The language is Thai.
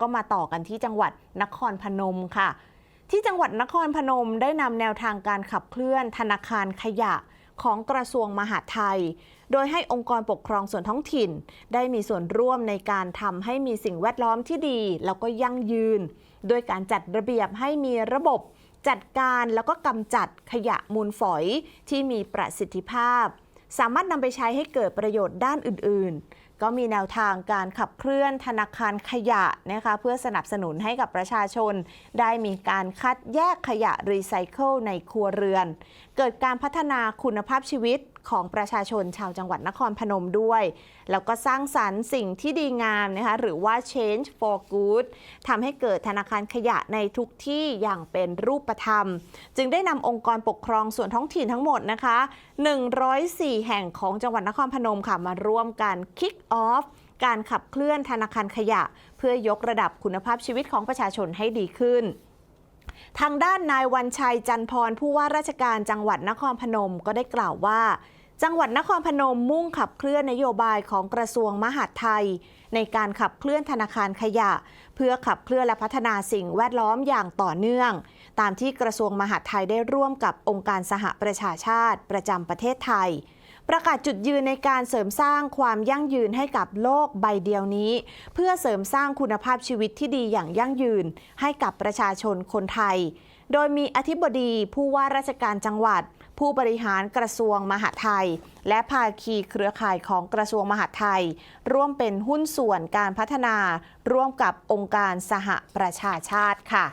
ก็มาต่อกันที่จังหวัดนครพนมค่ะ ที่จังหวัดนครพนมได้นำแนวทางการขับเคลื่อนธนาคารขยะของกระทรวงมหาดไทย โดยให้องค์กรปกครองส่วนท้องถิ่น ได้มีส่วนร่วมในการทำให้มีสิ่งแวดล้อมที่ดี แล้วก็ยั่งยืน โดยการจัดระเบียบให้มีระบบ จัดการแล้วก็กำจัดขยะมูลฝอยที่มีประสิทธิภาพ สามารถนำไปใช้ให้เกิดประโยชน์ด้านอื่นๆ ก็มีแนวทางการขับเคลื่อนธนาคารขยะนะคะเพื่อสนับสนุนให้กับประชาชน ได้มีการคัดแยกขยะรีไซเคิลในครัวเรือน เกิดการพัฒนาคุณภาพชีวิต ของประชาชนชาวจังหวัดนครพนมด้วย แล้วก็สร้างสรรค์สิ่งที่ดีงามนะคะหรือว่า change for good ทำให้เกิดธนาคารขยะในทุกที่อย่างเป็นรูปธรรม จึงได้นำองค์กรปกครองส่วนท้องถิ่นทั้งหมดนะคะ 104 แห่งของจังหวัดนครพนมค่ะมาร่วมกัน kick off การขับเคลื่อนธนาคารขยะ เพื่อยกระดับคุณภาพชีวิตของประชาชนให้ดีขึ้น ทางด้านนายวันชัยจันพรผู้ว่าราชการจังหวัดนครพนมก็ได้กล่าวว่า จังหวัดนครพนมมุ่งขับเคลื่อนนโยบายของกระทรวงมหาดไทย ในการขับเคลื่อนธนาคารขยะ เพื่อขับเคลื่อนและพัฒนาสิ่งแวดล้อมอย่างต่อเนื่อง ตามที่กระทรวงมหาดไทยได้ร่วมกับองค์การสหประชาชาติ ประจำประเทศไทย ประกาศจุดยืนในการเสริมสร้างความยั่งยืนให้กับโลกใบเดียวนี้ เพื่อเสริมสร้างคุณภาพชีวิตที่ดีอย่างยั่งยืน ให้กับประชาชนคนไทย โดยมีอธิบดีผู้ว่าราชการจังหวัด ผู้บริหารกระทรวงมหาดไทย และภาคีเครือข่ายของกระทรวงมหาดไทย ร่วมเป็นหุ้นส่วนการพัฒนา ร่วมกับองค์การสหประชาชาติค่ะ